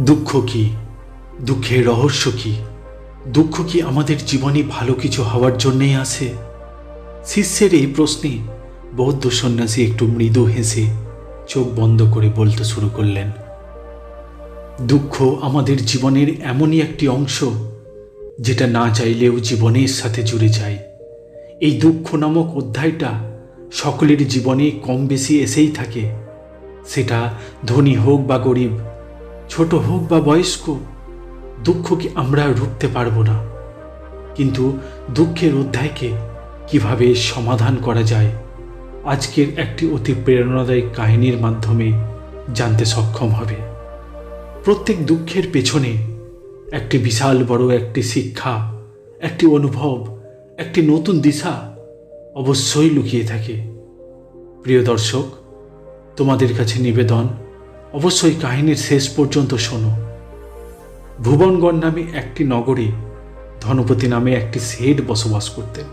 দুঃখ কি? দুঃখের রহস্য কি? দুঃখ কি আমাদের জীবনে ভালো কিছু হওয়ার জন্যেই আসে শিষ্যের এই প্রশ্নে বৌদ্ধ সন্ন্যাসী একটু মৃদু হেসে চোখ বন্ধ করে বলতে শুরু করলেন, দুঃখ আমাদের জীবনের এমনই একটি অংশ যেটা না চাইলেও জীবনের সাথে জুড়ে যায়। এই দুঃখ নামক অধ্যায়টা সকলের জীবনে কম বেশি এসেই থাকে। সেটা ধনী হোক বা গরিব ছোট হোক বা বয়স্ক, দুঃখকে আমরা রুখতে পারব না। কিন্তু দুঃখের অধ্যায়কে কীভাবে সমাধান করা যায়, আজকের একটি অতি প্রেরণাদায়ক কাহিনীর মাধ্যমে জানতে সক্ষম হবে। প্রত্যেক দুঃখের পেছনে একটি বিশাল বড় একটি শিক্ষা, একটি অনুভব, একটি নতুন দিশা অবশ্যই লুকিয়ে থাকে। প্রিয় দর্শক, তোমাদের কাছে নিবেদন অবশ্যই কাহিনীর শেষ পর্যন্ত শোনো। ভুবনগড় নামে একটি নগরে ধনপতি নামে একটি শেঠ বসবাস করতেন।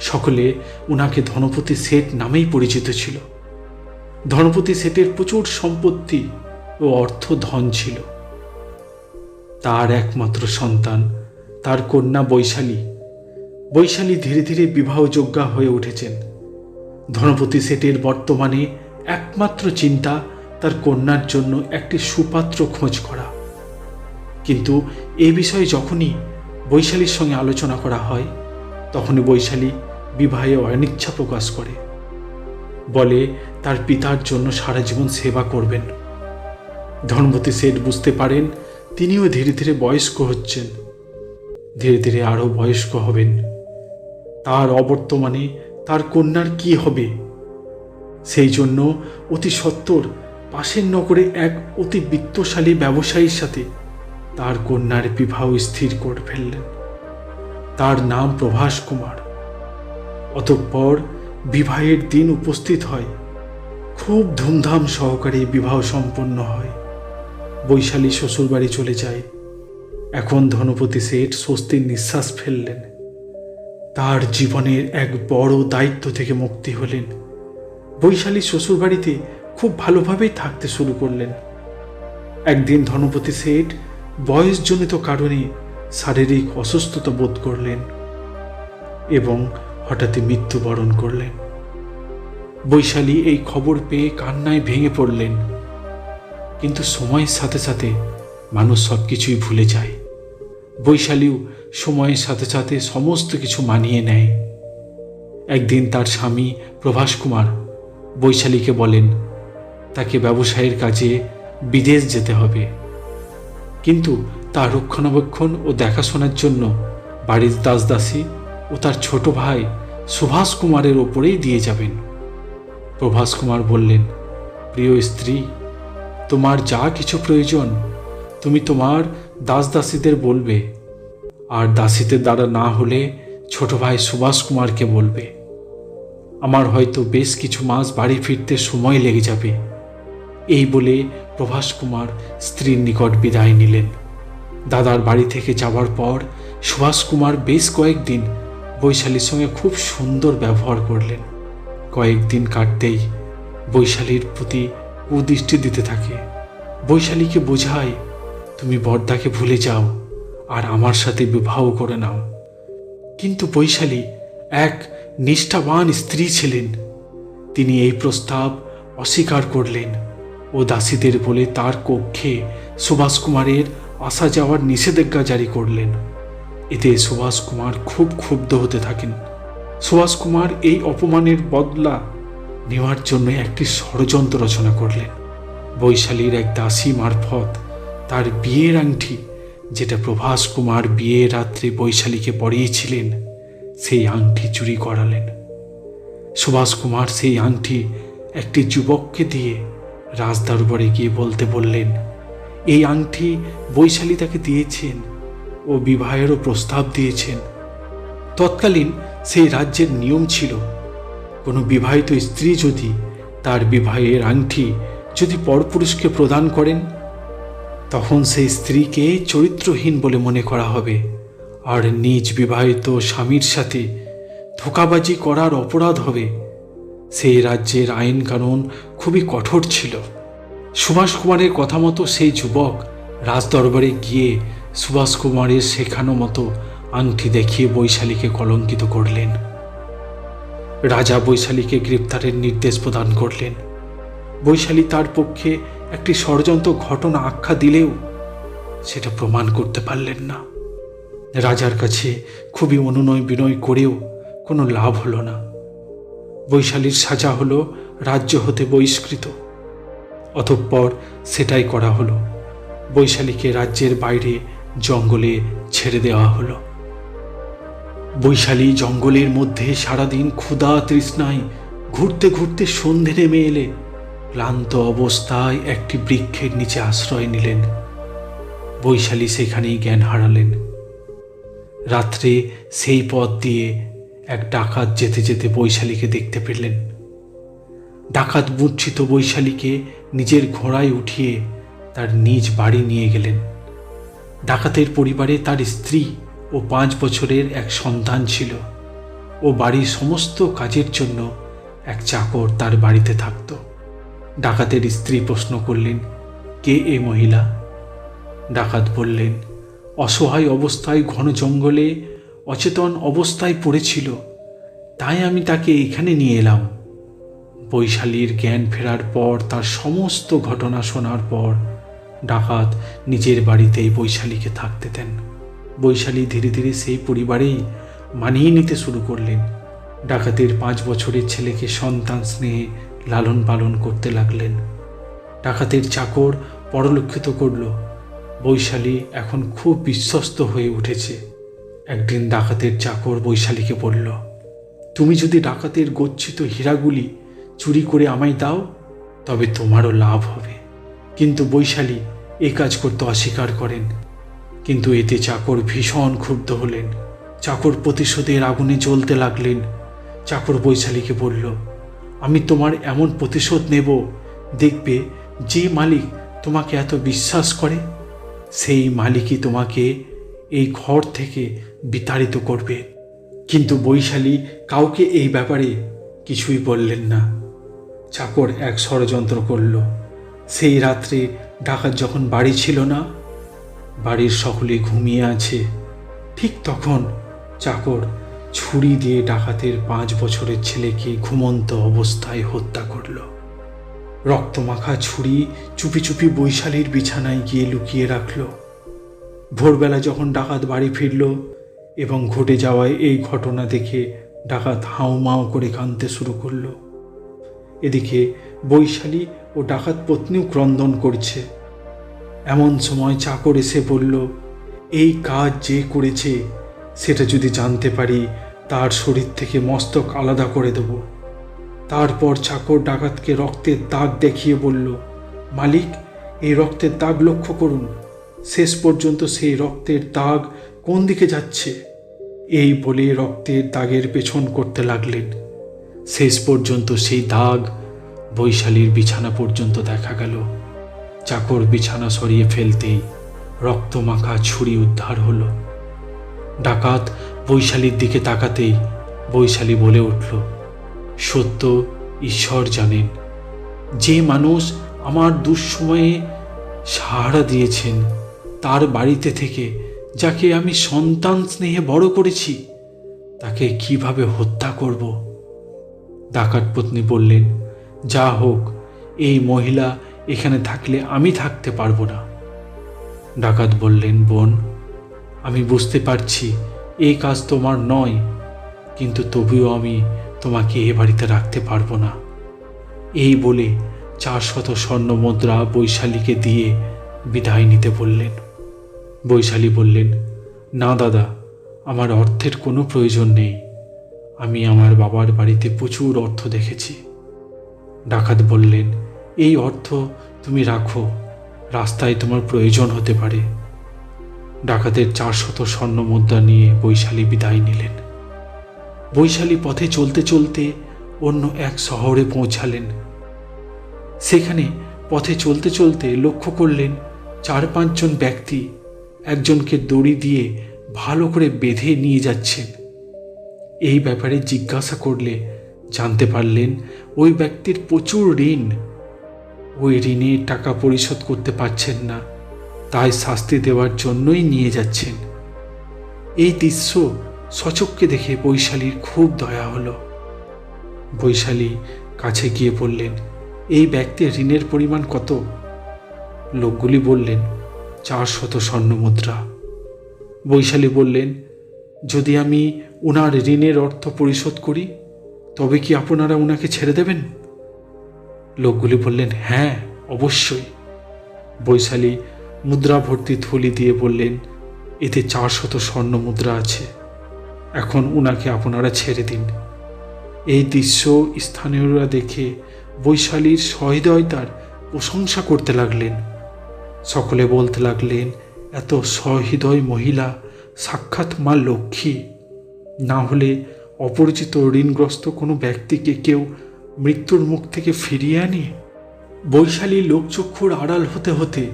সকলে উনাকে ধনপতি শেঠ নামেই পরিচিত ছিল। ধনপতি শেঠের প্রচুর সম্পত্তি ও অর্থ ধন ছিল। তার একমাত্র সন্তান, তার কন্যা বৈশালী। বৈশালী ধীরে ধীরে বিবাহযোগ্যা হয়ে উঠেছেন। ধনপতি শেঠের বর্তমানে একমাত্র চিন্তা তার কন্যার জন্য একটি সুপাত্র খোঁজ করা। কিন্তু এ বিষয়ে যখনই বৈশালীর সঙ্গে আলোচনা করা হয়, তখনই বৈশালী বিবাহে অনিচ্ছা প্রকাশ করে। বলে, তার পিতার জন্য সারা জীবন সেবা করবেন। ধনপতি শেঠ বুঝতে পারেন, তিনিও ধীরে ধীরে বয়স্ক হচ্ছেন। ধীরে ধীরে আরও বয়স্ক হবেন। তার অবর্তমানে তার কন্যার কি হবে? সেই জন্য অতি সত্বর পাশের নগরে এক অতি বিত্তশালী ব্যবসায়ীর সাথে তার কন্যার বিবাহ স্থির করে ফেললেন। তার নাম প্রভাস কুমার। অতঃপর বিবাহের দিন উপস্থিত হয়। খুব ধুমধাম সহকারে বিবাহ সম্পন্ন হয়। বৈশালী শ্বশুরবাড়ি চলে যায়। এখন ধনপতি শেঠ স্বস্তির নিঃশ্বাস ফেললেন। তার জীবনের এক বড় দায়িত্ব থেকে মুক্তি হলেন। বৈশালী শ্বশুরবাড়িতে খুব ভালোভাবেই থাকতে শুরু করলেন। একদিন ধনপতি শেঠ বয়সজনিত কারণে শারীরিক অসুস্থতা বোধ করলেন এবং হঠাৎই মৃত্যুবরণ করলেন। বৈশালী এই খবর পেয়ে কান্নায় ভেঙে পড়লেন। কিন্তু সময়ের সাথে সাথে মানুষ সব কিছুই ভুলে যায়। বৈশালীও সময়ের সাথে সাথে সমস্ত কিছু মানিয়ে নেয়। একদিন তার স্বামী প্রভাস কুমার বৈশালীকে বলেন তাকে ব্যবসায়ের কাজে বিদেশ যেতে হবে। কিন্তু তার রক্ষণাবেক্ষণ ও দেখাশোনার জন্য বাড়ির দাসদাসী ও তার ছোট ভাই সুভাষ কুমারের ওপরেই দিয়ে যাবেন। প্রভাস কুমার বললেন, প্রিয় স্ত্রী, তোমার যা কিছু প্রয়োজন, তুমি তোমার দাস দাসীদের বলবে। আর দাসীদের দ্বারা না হলে ছোট ভাই সুভাষ কুমারকে বলবে। আমার হয়তো বেশ কিছু মাস বাড়ি ফিরতে সময় লেগে যাবে। এই বলে প্রভাস কুমার স্ত্রীর নিকট বিদায় নিলেন। দাদার বাড়ি থেকে যাওয়ার পর সুভাষ কুমার বেশ কয়েকদিন বৈশালীর সঙ্গে খুব সুন্দর ব্যবহার করলেন। কয়েকদিন কাটতেই বৈশালীর প্রতি কুদৃষ্টি দিতে থাকে। বৈশালীকে বোঝায়, তুমি বর্দাকে ভুলে যাও আর আমার সাথে বিবাহ করে নাও। কিন্তু বৈশালী এক নিষ্ঠাবান স্ত্রী ছিলেন। তিনি এই প্রস্তাব অস্বীকার করলেন। ও দাসীদের বলে তার কক্ষে সুভাষ কুমারের আসা যাওয়ার নিষেধাজ্ঞা জারি করলেন। এতে সুভাষ কুমার খুব ক্ষুব্ধ হতে থাকেন। সুভাষ কুমার এই অপমানের বদলা নেওয়ার জন্য একটি ষড়যন্ত্র রচনা করলেন। বৈশালীর এক দাসী মারফত তার বিয়ের আংটি, যেটা প্রভাস কুমার বিয়ের রাত্রে বৈশালীকে পরিয়েছিলেন, সেই আংটি চুরি করালেন। সুভাষ কুমার সেই আংটি একটি যুবককে দিয়ে রাজদরবারে গিয়ে বলতে বললেন, এই আংটি বৈশালী তাকে দিয়েছেন ও বিবাহেরও প্রস্তাব দিয়েছেন। তৎকালীন সেই রাজ্যের নিয়ম ছিল, কোনো বিবাহিত স্ত্রী যদি তার বিবাহের আংটি যদি পরপুরুষকে প্রদান করেন, তখন সেই স্ত্রীকে চরিত্রহীন বলে মনে করা হবে। আর নিজ বিবাহিত স্বামীর সাথে ধোকাবাজি করার অপরাধ হবে। সেই রাজ্যের আইন কানুন খুবই কঠোর ছিল। সুভাষ কুমারের কথা মতো সেই যুবক রাজদরবারে গিয়ে সুভাষ কুমারের শেখানো মতো আংটি দেখিয়ে বৈশালীকে কলঙ্কিত করলেন। রাজা বৈশালীকে গ্রেপ্তারের নির্দেশ প্রদান করলেন। বৈশালী তার পক্ষে একটি ষড়যন্ত্র ঘটনা আখ্যা দিলেও সেটা প্রমাণ করতে পারলেন না। রাজার কাছে খুবই অনুনয় বিনয় করেও কোনো লাভ হলো না। বৈশালীর সাজা হলো রাজ্য হতে বহিষ্কৃত। অতঃপর সেটাই করা হলো। বৈশালীকে রাজ্যের বাইরে জঙ্গলে ছেড়ে দেওয়া হলো। বৈশালী জঙ্গলের মধ্যে সারাদিন ক্ষুধা তৃষ্ণায় ঘুরতে ঘুরতে সন্ধে নেমে এলে ক্লান্ত অবস্থায় একটি বৃক্ষের নিচে আশ্রয় নিলেন। বৈশালী সেখানেই জ্ঞান হারালেন। রাত্রে সেই পথ দিয়ে এক ডাকাত যেতে যেতে বৈশালীকে দেখতে পেলেন। ডাকাত মূর্ছিত বৈশালীকে নিজের ঘোড়ায় উঠিয়ে তার নিজ বাড়ি নিয়ে গেলেন। ডাকাতের পরিবারে তার স্ত্রী ও পাঁচ বছরের এক সন্তান ছিল। ও বাড়ির সমস্ত কাজের জন্য এক চাকর তার বাড়িতে থাকত। ডাকাতের স্ত্রী প্রশ্ন করলেন, কে এ মহিলা? ডাকাত বললেন, অসহায় অবস্থায় ঘন জঙ্গলে অচেতন অবস্থায় পড়েছিল। তাই আমি তাকে এখানে নিয়ে এলাম। বৈশালীর জ্ঞান ফেরার পর তার সমস্ত ঘটনা শোনার পর ডাকাত নিজের বাড়িতেই বৈশালীকে থাকতে দেন। বৈশালী ধীরে ধীরে সেই পরিবারেই মানিয়ে নিতে শুরু করলেন। ডাকাতের পাঁচ বছরের ছেলেকে সন্তান স্নেহে লালন পালন করতে লাগলেন। ডাকাতের চাকর পরলক্ষিত করল, বৈশালী এখন খুব বিশ্বস্ত হয়ে উঠেছে। একদিন ডাকাতের চাকর বৈশালীকে বলল, তুমি যদি ডাকাতের গচ্ছিত হীরাগুলি চুরি করে আমায় দাও, তবে তোমারও লাভ হবে। কিন্তু বৈশালী এ কাজ করতে অস্বীকার করেন। কিন্তু এতে চাকর ভীষণ ক্ষুব্ধ হলেন। চাকর প্রতিশোধের আগুনে জ্বলতে লাগলেন। চাকর বৈশালীকে বলল, আমি তোমার এমন প্রতিশোধ নেব, দেখবে যে মালিক তোমাকে এত বিশ্বাস করে। সেই মালিকই তোমাকে এই ঘর থেকে বিতাড়িত করবে। কিন্তু বৈশালী কাউকে এই ব্যাপারে কিছুই বললেন না। চাকর এক ষড়যন্ত্র করল। সেই রাত্রে ডাকাত যখন বাড়ি ছিল না, বাড়ির সকলে ঘুমিয়ে আছে। ঠিক তখন চাকর ছুরি দিয়ে ডাকাতের পাঁচ বছরের ছেলেকে ঘুমন্ত অবস্থায় হত্যা করল। রক্তমাখা ছুরি চুপি চুপি বৈশালীর বিছানায় গিয়ে লুকিয়ে রাখল। ভোরবেলা যখন ডাকাত বাড়ি ফিরল এবং ঘটে যাওয়ায় এই ঘটনা দেখে ডাকাত হাউমাউ করে কাঁদতে শুরু করল। এদিকে বৈশালী ও ডাকাত পত্নীও ক্রন্দন করছে। এমন সময় চাকর এসে বলল, এই কাজ যে করেছে, সেটা যদি জানতে পারি, তার শরীর থেকে মস্তক আলাদা করে দেব। তারপর চাকর ডাকাতকে রক্তের দাগ দেখিয়ে বলল, মালিক, এই রক্তের দাগ লক্ষ্য করুন। শেষ পর্যন্ত সেই রক্তের দাগ কোন দিকে যাচ্ছে? এই বলে রক্তের দাগের পেছন করতে লাগলেন। শেষ পর্যন্ত সেই দাগ বৈশালীর বিছানা পর্যন্ত দেখা গেল। চাকর বিছানা সরিয়ে ফেলতেই রক্তমাখা ছুরি উদ্ধার হলো। ডাকাত বৈশালীর দিকে তাকাতেই বৈশালী বলে উঠল, সত্য, ঈশ্বর জানেন। যে মানুষ আমার দুঃসময়ে সাহারা দিয়েছেন তার বাড়িতে থেকে, যাকে আমি সন্তান স্নেহে বড় করেছি, তাকে কীভাবে হত্যা করব? ডাকাত পত্নী বললেন, যা হোক, এই মহিলা এখানে থাকলে আমি থাকতে পারব না। ডাকাত বললেন, বোন, আমি বুঝতে পারছি এই কাজ তোমার নয়, কিন্তু তবুও আমি তোমাকে এ বাড়িতে রাখতে পারব না। এই বলে চার শত স্বর্ণ মুদ্রা বৈশালীকে দিয়ে বিদায় নিতে বললেন। বৈশালী বললেন, না দাদা, আমার অর্থের কোনো প্রয়োজন নেই। আমি আমার বাবার বাড়িতে প্রচুর অর্থ দেখেছি। ডাকাত বললেন, এই অর্থ তুমি রাখো, রাস্তায় তোমার প্রয়োজন হতে পারে। ডাকাতের চারশত স্বর্ণ মুদ্রা নিয়ে বৈশালী বিদায় নিলেন। বৈশালী পথে চলতে চলতে অন্য এক শহরে পৌঁছালেন। সেখানে পথে চলতে চলতে লক্ষ্য করলেন, চার পাঁচজন ব্যক্তি একজনকে দড়ি দিয়ে ভালো করে বেঁধে নিয়ে যাচ্ছেন। এই ব্যাপারে জিজ্ঞাসা করলে জানতে পারলেন ওই ব্যক্তির প্রচুর ঋণ। ওই ঋণের টাকা পরিশোধ করতে পারছেন না, তাই শাস্তি দেওয়ার জন্যই নিয়ে যাচ্ছেন। এই দৃশ্য সচককে দেখে বৈশালীর খুব দয়া হলো। বৈশালী কাছে গিয়ে বললেন, এই ব্যক্তির ঋণের পরিমাণ কত? লোকগুলি বললেন চার শত স্বর্ণ মুদ্রা বৈশালী বললেন, যদি আমি ওনার ঋণের অর্থ পরিশোধ করি, তবে কি আপনারা ওনাকে ছেড়ে দেবেন? লোকগুলি বললেন হ্যাঁ অবশ্যই। বৈশালী মুদ্রা ভর্তি থলি দিয়ে বললেন, এতে চার শত স্বর্ণ মুদ্রা আছে। এখন উনাকে আপনারা ছেড়ে দিন। এই দৃশ্য স্থানীয়রা দেখে বৈশালীর সহৃদয়তার প্রশংসা করতে লাগলেন। সকলে বলতে লাগলেন, এত সহৃদয় মহিলা, সাক্ষাৎ মা লক্ষ্মী। না হলে অপরিচিত ঋণগ্রস্ত কোনো ব্যক্তিকে কেউ মৃত্যুর মুখ থেকে ফিরিয়ে আনে? বৈশালী লোকচক্ষুর আড়াল হতে হতে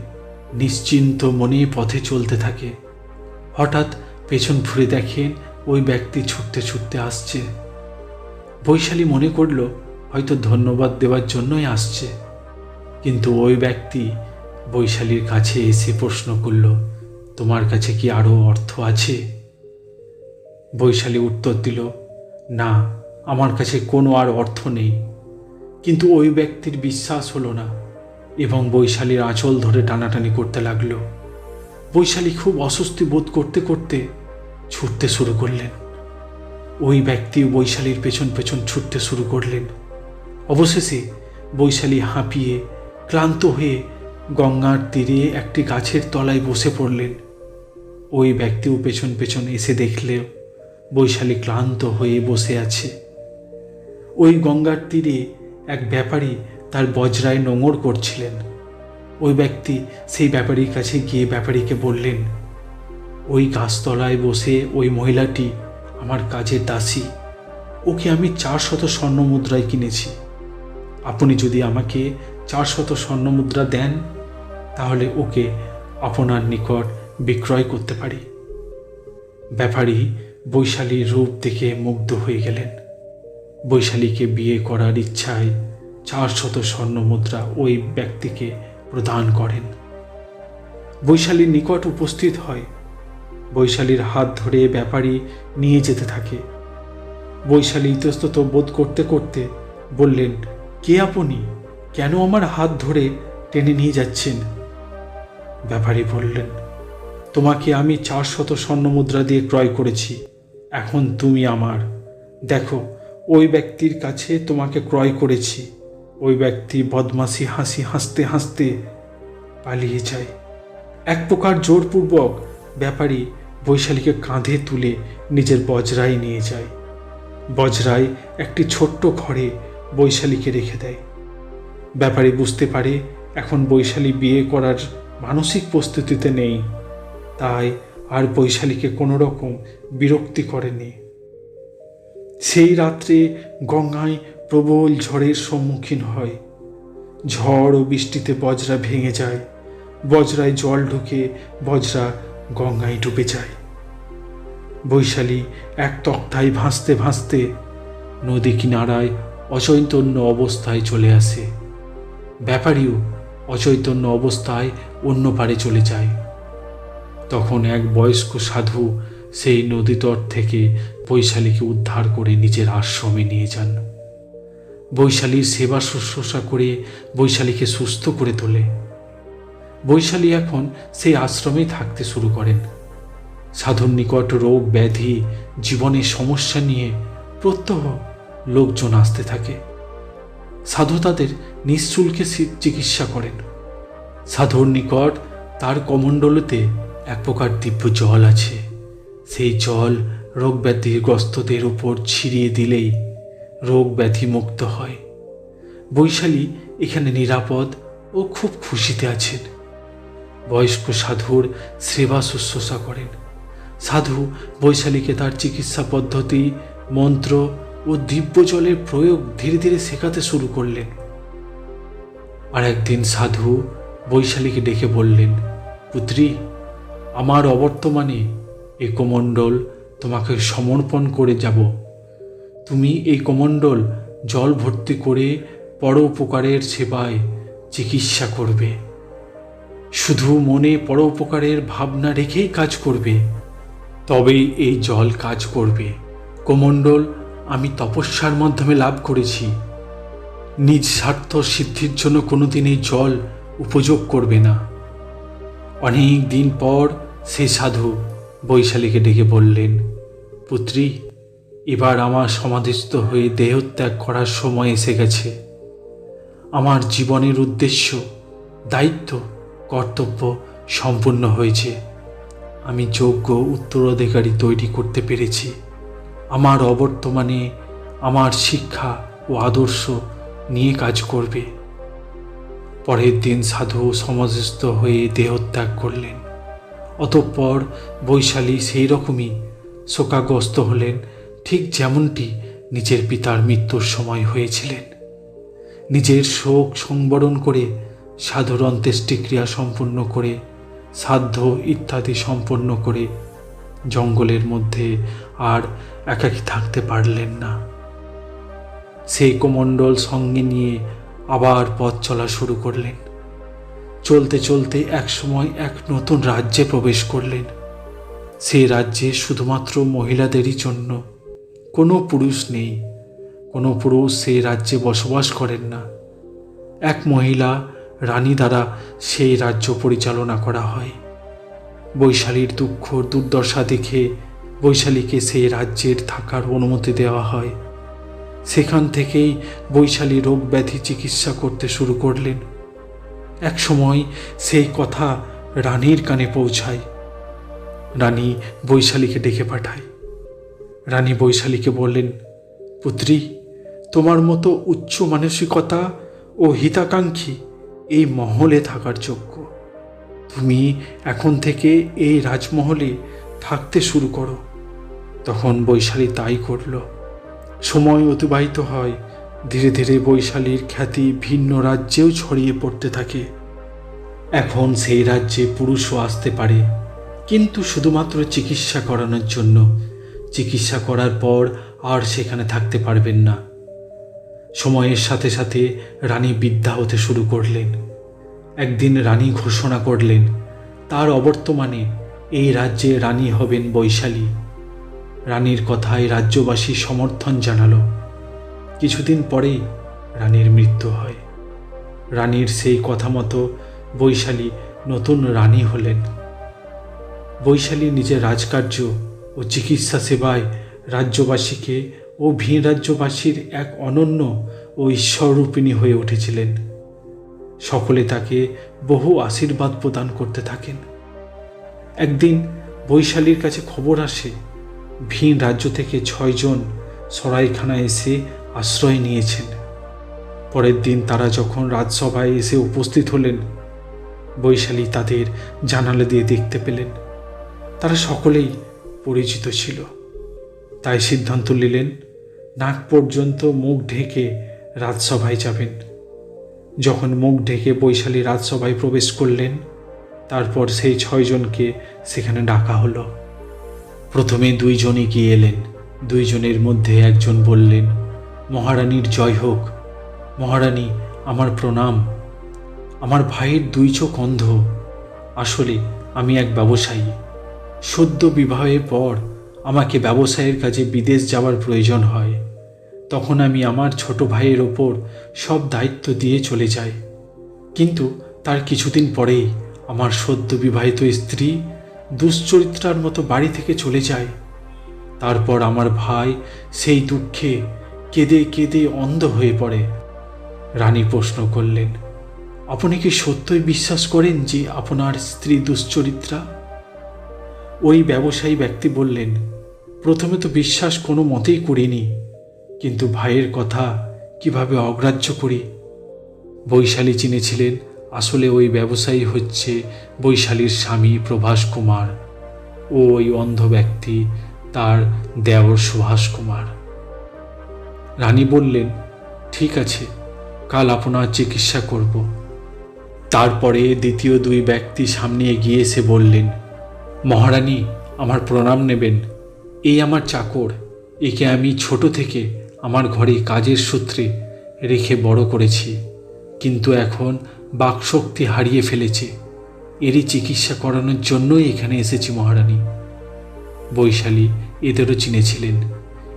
নিশ্চিন্ত মনে পথে চলতে থাকে। হঠাৎ পেছন ঘুরে দেখেন ওই ব্যক্তি ছুটতে ছুটতে আসছে। বৈশালী মনে করল, হয়তো ধন্যবাদ দেওয়ার জন্যই আসছে। কিন্তু ওই ব্যক্তি বৈশালীর কাছে এসে প্রশ্ন করল, তোমার কাছে কি আরও অর্থ আছে? বৈশালী উত্তর দিল, না, আমার কাছে কোনো আর অর্থ নেই। কিন্তু ওই ব্যক্তির বিশ্বাস হলো না। এবং বৈশালীর আঁচল ধরে টানাটানি করতে লাগল। বৈশালী খুব অস্বস্তি বোধ করতে করতে ছুটতে শুরু করলেন। ওই ব্যক্তি বৈশালীর পেছন পেছন ছুটতে শুরু করলেন। অবশেষে বৈশালী হাঁপিয়ে ক্লান্ত হয়ে গঙ্গার তীরে একটি গাছের তলায় বসে পড়লেন। ওই ব্যক্তিও পেছন পেছন এসে দেখলেও বৈশালী ক্লান্ত হয়ে বসে আছে। ওই গঙ্গার তীরে এক ব্যাপারী তার বজরায় নোঙর করছিলেন। ওই ব্যক্তি সেই ব্যাপারীর কাছে গিয়ে ব্যাপারীকে বললেন, ওই গাছতলায় বসে ওই মহিলাটি আমার কাজের দাসী। ওকে আমি চার শত স্বর্ণ মুদ্রায় কিনেছি। আপনি যদি আমাকে চার শত স্বর্ণ মুদ্রা দেন তাহলে ওকে আপনার নিকট বিক্রয় করতে পারি। ব্যাপারী বৈশালীর রূপ দেখে মুগ্ধ হয়ে গেলেন। বৈশালীকে বিয়ে করার ইচ্ছায় চার শত স্বর্ণ মুদ্রা ওই ব্যক্তিকে প্রদান করেন। বৈশালীর নিকট উপস্থিত হয়। বৈশালীর হাত ধরে ব্যাপারী নিয়ে যেতে থাকে। বৈশালী ইতস্তত বোধ করতে করতে বললেন, কে আপনি? কেন আমার হাত ধরে টেনে নিয়ে যাচ্ছেন? ব্যাপারী বললেন, তোমাকে আমি চার শত স্বর্ণ মুদ্রা দিয়ে ক্রয় করেছি, এখন তুমি আমার। দেখো, ওই ব্যক্তির কাছে তোমাকে ক্রয় করেছি। ওই ব্যক্তি বদমাসি হাসি হাসতে হাসতে পালিয়ে যায়। এক প্রকার জোরপূর্বক ব্যাপারী বৈশালীকে কাঁধে তুলে নিজের বজরায় নিয়ে যায়। বজরায় একটি ছোট্ট ঘরে বৈশালীকে রেখে দেয়। ব্যাপারী বুঝতে পারে, এখন বৈশালী বিয়ে করার মানসিক প্রস্তুতিতে নেই। তাই আর বৈশালীকে কোনো রকম বিরক্তি করেনি। সেই রাত্রে গঙ্গায় প্রবল ঝড়ের সম্মুখীন হয়। ঝড় ও বৃষ্টিতে বজরা ভেঙে যায়। বজরায় জল ঢুকে বজরা গঙ্গায় ডুবে যায়। বৈশালী এক তক্তায় ভাসতে ভাসতে নদী কিনারায় অচৈতন্য অবস্থায় চলে আসে। ব্যাপারীও অচৈতন্য অবস্থায় অন্য পারে চলে যায়। তখন এক বয়স্ক সাধু সেই নদীতট থেকে বৈশালীকে উদ্ধার করে নিজের আশ্রমে নিয়ে যান। বৈশালীর সেবা শুশ্রূষা করে বৈশালীকে সুস্থ করে তোলে। বৈশালী এখন সেই আশ্রমেই থাকতে শুরু করেন। সাধুর নিকট রোগ, ব্যাধি, জীবনের সমস্যা নিয়ে প্রত্যহ লোকজন আসতে থাকে। সাধু তাদের নিঃশুল্কে চিকিৎসা করেন। সাধুর নিকট তার কমণ্ডলতে এক প্রকার দিব্য জল আছে। সেই জল রোগ ব্যাধিগ্রস্তদের উপর ছিড়িয়ে দিলেই রোগ ব্যাধি মুক্ত হয়। বৈশালী এখানে নিরাপদ ও খুব খুশিতে আছেন। বয়স্ক সাধুর সেবা শুশ্রূষা করেন। সাধু বৈশালীকে তার চিকিৎসা পদ্ধতি, মন্ত্র ও দিব্য জলের প্রয়োগ ধীরে ধীরে শেখাতে শুরু করলেন। আর একদিন সাধু বৈশালীকে ডেকে বললেন, পুত্রী, আমার অবর্তমানে এ কমণ্ডল তোমাকে সমর্পণ করে যাব। তুমি এই কমণ্ডল জল ভর্তি করে পর উপকারের সেবায় চিকিৎসা করবে। শুধু মনে পরোপকারের ভাবনা রেখেই কাজ করবে, তবেই এই জল কাজ করবে। কোমণ্ডল আমি তপস্যার মাধ্যমে লাভ করেছি। নিজ স্বার্থ সিদ্ধির জন্য কোনোদিন এই জল উপযোগ করবে না। অনেক দিন পর সে সাধু বৈশালীকে ডেকে বললেন, পুত্রী, এবার আমার সমাধিস্থ হয়ে দেহত্যাগ করার সময় এসে গেছে। আমার জীবনের উদ্দেশ্য, দায়িত্ব, কর্তব্য সম্পূর্ণ হয়েছে। আমি যোগ্য উত্তরাধিকারী তৈরি করতে পেরেছি। আমার অবর্তমানে আমার শিক্ষা ও আদর্শ নিয়ে কাজ করবে। পরের দিন সাধু সমাজস্থ হয়ে দেহত্যাগ করলেন। অতঃপর বৈশালী সেই রকমই শোকাগ্রস্ত হলেন, ঠিক যেমনটি নিজের পিতার মৃত্যুর সময় হয়েছিলেন। নিজের শোক সংবরণ করে সাধুর অন্ত্যেষ্টিক্রিয়া সম্পন্ন করে, সাধ্য ইত্যাদি সম্পন্ন করে জঙ্গলের মধ্যে আর একাকী থাকতে পারলেন না। সেই কোমণ্ডল সঙ্গে নিয়ে আবার পথ চলা শুরু করলেন। চলতে চলতে একসময় এক নতুন রাজ্যে প্রবেশ করলেন। সেই রাজ্যে শুধুমাত্র মহিলাদেরই জন্য কোনো পুরুষ নেই, কোনো পুরুষ সেই রাজ্যে বসবাস করেন না। এক মহিলা রানী দ্বারা সেই রাজ্য পরিচালনা করা হয়। বৈশালীর দুঃখ দুর্দশা দেখে বৈশালীকে সেই রাজ্যের থাকার অনুমতি দেওয়া হয়। সেখান থেকেই বৈশালী রোগ ব্যাধি চিকিৎসা করতে শুরু করলেন। এক সময় সেই কথা রানীর কানে পৌঁছায়। রানী বৈশালীকে ডেকে পাঠায়। রানী বৈশালীকে বললেন, পুত্রী, তোমার মতো উচ্চ মানসিকতা ও হিতাকাঙ্ক্ষী এই মহলে থাকার যোগ্য। তুমি এখন থেকে এই রাজমহলে থাকতে শুরু করো। তখন বৈশালী তাই করল। সময় অতিবাহিত হয়, ধীরে ধীরে বৈশালীর খ্যাতি ভিন্ন রাজ্যেও ছড়িয়ে পড়তে থাকে। এখন সেই রাজ্যে পুরুষও আসতে পারে, কিন্তু শুধুমাত্র চিকিৎসা করানোর জন্য। চিকিৎসা করার পর আর সেখানে থাকতে পারবেন না। সময়ের সাথে সাথে রানী বিদ্যা হতে শুরু করলেন। একদিন রানী ঘোষণা করলেন, তার অবর্তমানে এই রাজ্যে রানী হবেন বৈশালী। রানীর কথায় রাজ্যবাসী সমর্থন জানালো। কিছুদিন পরেই রানীর মৃত্যু হয়। রানীর সেই কথা মতো বৈশালী নতুন রানী হলেন। বৈশালী নিজের রাজকার্য ও চিকিৎসা সেবায় রাজ্যবাসীকে ও ভিন রাজ্যবাসীর এক অনন্য ও ঈশ্বররূপিণী হয়ে উঠেছিলেন। সকলে তাকে বহু আশীর্বাদ প্রদান করতে থাকেন। একদিন বৈশালীর কাছে খবর আসে ভিন রাজ্য থেকে ছয়জন সরাইখানা এসে আশ্রয় নিয়েছেন। পরের দিন তারা যখন রাজসভায় এসে উপস্থিত হলেন, বৈশালী তাদের জানালা দিয়ে দেখতে পেলেন। তারা সকলেই পরিচিত ছিল। তাই সিদ্ধান্ত নিলেন, নাক পর্যন্ত মুখ ঢেকে রাজসভায় যাবেন। যখন মুখ ঢেকে বৈশালী রাজসভায় প্রবেশ করলেন, তারপর সেই ছয়জনকে সেখানে ডাকা হলো। প্রথমে দুইজনই গিয়ে এলেন। দুইজনের মধ্যে একজন বললেন, মহারানীর জয় হোক। মহারানী, আমার প্রণাম। আমার ভাইয়ের দুই চোখ অন্ধ। আসলে আমি এক ব্যবসায়ী। সদ্য বিবাহের পর আমাকে ব্যবসায়ের কাজে বিদেশ যাওয়ার প্রয়োজন হয়। তখন আমি আমার ছোট ভাইয়ের ওপর সব দায়িত্ব দিয়ে চলে যাই। কিন্তু তার কিছুদিন পরেই আমার সদ্য বিবাহিত স্ত্রী দুশ্চরিত্রার মতো বাড়ি থেকে চলে যায়। তারপর আমার ভাই সেই দুঃখে কেঁদে কেঁদে অন্ধ হয়ে পড়ে। রানী প্রশ্ন করলেন, আপনি কি সত্যই বিশ্বাস করেন যে আপনার স্ত্রী দুশ্চরিত্রা? ওই ব্যবসায়ী ব্যক্তি বললেন, প্রথমে তো বিশ্বাস কোনো মতেই করিনি, কিন্তু ভাইয়ের কথা কীভাবে অগ্রাহ্য করি? বৈশালী চিনেছিলেন আসলে ওই ব্যবসায়ী হচ্ছে বৈশালীর স্বামী প্রভাস কুমার। ও ওই অন্ধ ব্যক্তি, তার দেওর সুভাষ কুমার। রানী বললেন, ঠিক আছে, কাল আপনার চিকিৎসা করব। তারপরে দ্বিতীয় দুই ব্যক্তি সামনে এগিয়ে এসে বললেন, মহারানী, আমার প্রণাম নেবেন। এই আমার চাকর, একে আমি ছোট থেকে আমার ঘরে কাজের সূত্রে রেখে বড় করেছি। কিন্তু এখন বাকশক্তি হারিয়ে ফেলেছে। এরই চিকিৎসা করানোর জন্যই এখানে এসেছি মহারানী। বৈশালী এদেরও চিনেছিলেন।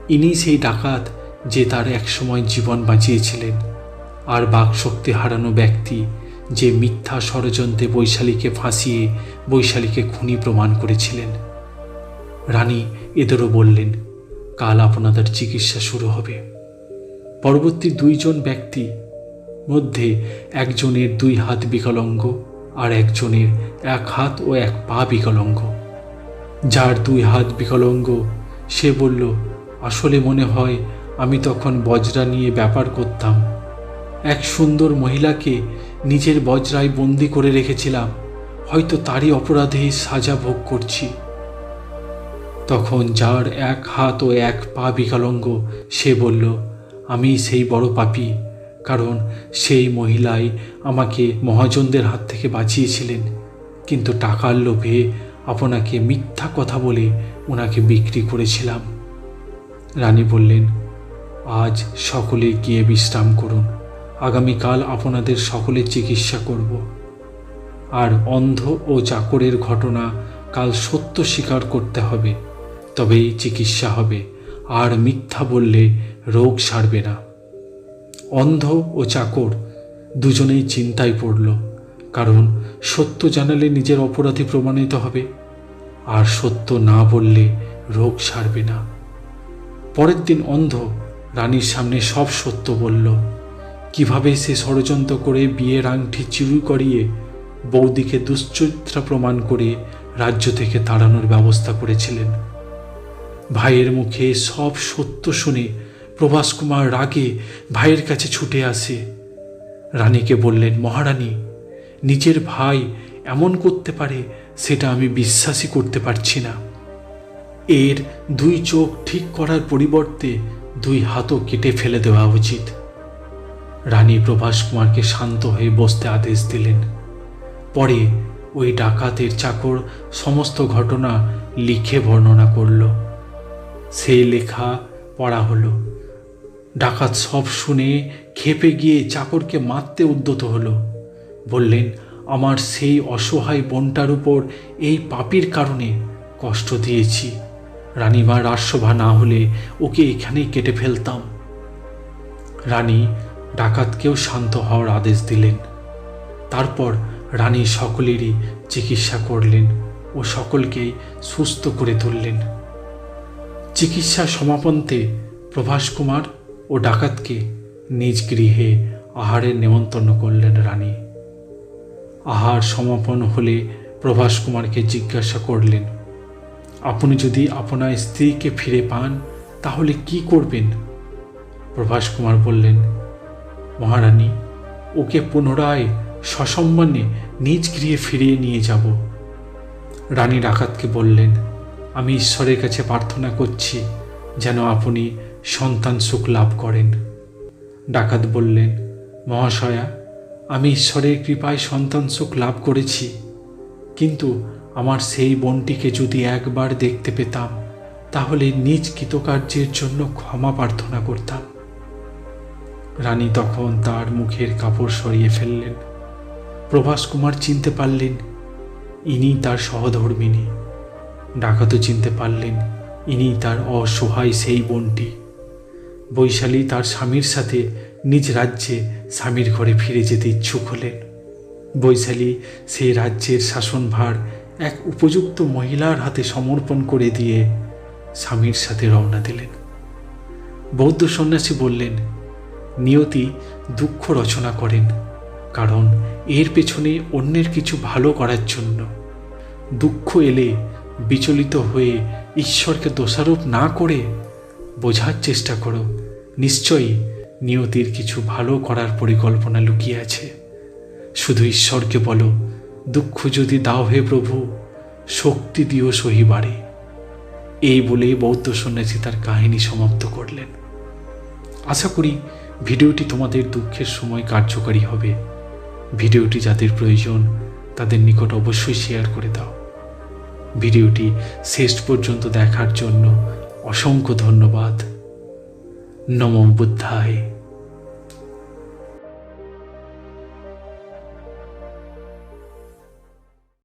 ইনি সেই ডাকাত যে তার একসময় জীবন বাঁচিয়েছিলেন। আর বাকশক্তি হারানো ব্যক্তি যে মিথ্যা ষড়যন্ত্রে বৈশালীকে ফাঁসিয়ে বৈশালীকে খুনি প্রমাণ করেছিলেন। রানী এদেরও বললেন, কাল আপনাদের চিকিৎসা শুরু হবে। পরবর্তী দুইজন ব্যক্তি মধ্যে একজনের দুই হাত বিকলাঙ্গ আর একজনের এক হাত ও এক পা বিকলাঙ্গ। যার দুই হাত বিকলাঙ্গ, সে বলল, আসলে মনে হয় আমি তখন বজরা নিয়ে ব্যাপার করতাম। এক সুন্দর মহিলাকে নিজের বজরায় বন্দি করে রেখেছিলাম, হয়তো তারই অপরাধে সাজা ভোগ করছি। তখন যার এক হাত ও এক পা বিকলঙ্গ, সে বলল, আমি সেই বড় পাপী। কারণ সেই মহিলাই আমাকে মহাজনদের হাত থেকে বাঁচিয়েছিলেন। কিন্তু টাকার লোভে আপনাকে মিথ্যা কথা বলে ওনাকে বিক্রি করেছিলাম। রানী বললেন, আজ সকলে গিয়ে বিশ্রাম করুন। আগামীকাল আপনাদের সকলের চিকিৎসা করব। আর অন্ধ ও চাকরের ঘটনা কাল সত্য স্বীকার করতে হবে। তবেই চিকিৎসা হবে। আর মিথ্যা বললে রোগ সারবে না। অন্ধ ও চাকর দুজনেই চিন্তায় পড়ল, কারণ সত্য জানালে নিজের অপরাধী প্রমাণিত হবে, আর সত্য না বললে রোগ সারবে না। পরের দিন অন্ধ রানীর সামনে সব সত্য বলল। কীভাবে সে ষড়যন্ত্র করে বিয়ের আংটি চুরি করিয়ে বৌদিকে দুশ্চরিত্রা প্রমাণ করে রাজ্য থেকে তাড়ানোর ব্যবস্থা করেছিলেন। ভাইয়ের মুখে সব সত্য শুনে প্রভাস কুমার রাগে ভাইয়ের কাছে ছুটে আসে। রানীকে বললেন, মহারানী, নিজের ভাই এমন করতে পারে সেটা আমি বিশ্বাসই করতে পারছি না। এর দুই চোখ ঠিক করার পরিবর্তে দুই হাতও কেটে ফেলে দেওয়া উচিত। রানী প্রভাস কুমারকে শান্ত হয়ে বসতে আদেশ দিলেন। পরে ওই ডাকাতের চাকর সমস্ত ঘটনা লিখে বর্ণনা করল। সেই লেখা পড়া হলো। ডাকাত সব শুনে খেপে গিয়ে চাকরকে মারতে উদ্যত হলো। বললেন, আমার সেই অসহায় বোনটার উপর এই পাপির কারণে কষ্ট দিয়েছি। রানীমার রাজসভা না হলে ওকে এখানেই কেটে ফেলতাম। রানী ডাকাতকেও শান্ত হওয়ার আদেশ দিলেন। তারপর রানী সকলেরই চিকিৎসা করলেন ও সকলকেই সুস্থ করে তুললেন। চিকিৎসা সমাপন্তে প্রভাস কুমার ও ডাকাতকে নিজ গৃহে আহারের নেমন্তন্ন করলেন রানী। আহার সমাপন হলে প্রভাস কুমারকে জিজ্ঞাসা করলেন, আপনি যদি আপনার স্ত্রীকে ফিরে পান, তাহলে কি করবেন? প্রভাস কুমার বললেন, মহারানী, ওকে পুনরায় সসম্মানে নিজ গৃহে ফিরিয়ে নিয়ে যাব। রানী ডাকাতকে বললেন, আমি ঈশ্বরের কাছে প্রার্থনা করছি যেন আপনি সন্তান সুখ লাভ করেন। ডাকাত বললেন, মহাশয়া, আমি ঈশ্বরের কৃপায় সন্তান সুখ লাভ করেছি, কিন্তু আমার সেই বোনটিকে যদি একবার দেখতে পেতাম, তাহলে নিজ কৃতকার্যের জন্য ক্ষমা প্রার্থনা করতাম। রানী তখন তার মুখের কাপড় সরিয়ে ফেললেন। প্রভাস কুমার চিনতে পারলেন ইনি তার সহধর্মিনী। ডাকাতও চিনতে পারলেন ইনি তার অসহায় সেই বোনটি। বৈশালী তার স্বামীর সাথে নিজ রাজ্যে স্বামীর ঘরে ফিরে যেতে ইচ্ছুক হলেন। বৈশালী সেই রাজ্যের শাসনভার এক উপযুক্ত মহিলার হাতে সমর্পণ করে দিয়ে স্বামীর সাথে রওনা দিলেন। বৌদ্ধ সন্ন্যাসী বললেন, নিয়তি দুঃখ রচনা করেন, কারণ এর পেছনে অন্যের কিছু ভালো করার জন্য। দুঃখ এলে বিচলিত হয়ে ঈশ্বরকে দোষারোপ না করে বোঝার চেষ্টা করো। নিশ্চয়ই নিয়তির কিছু ভালো করার পরিকল্পনা লুকিয়ে আছে। শুধু ঈশ্বরকে বলো, দুঃখ যদি দাও হে প্রভু, শক্তি দিও সহিবারে। এই বলেই বৌদ্ধ সন্ন্যাসী তার কাহিনী সমাপ্ত করলেন। আশা করি ভিডিওটি তোমাদের দুঃখের সময় কার্যকারী হবে। ভিডিওটি যাদের প্রয়োজন, তাদের নিকট অবশ্যই শেয়ার করে দাও। ভিডিওটি শেষ পর্যন্ত দেখার জন্য অসংখ্য ধন্যবাদ। নম বুদ্ধায়।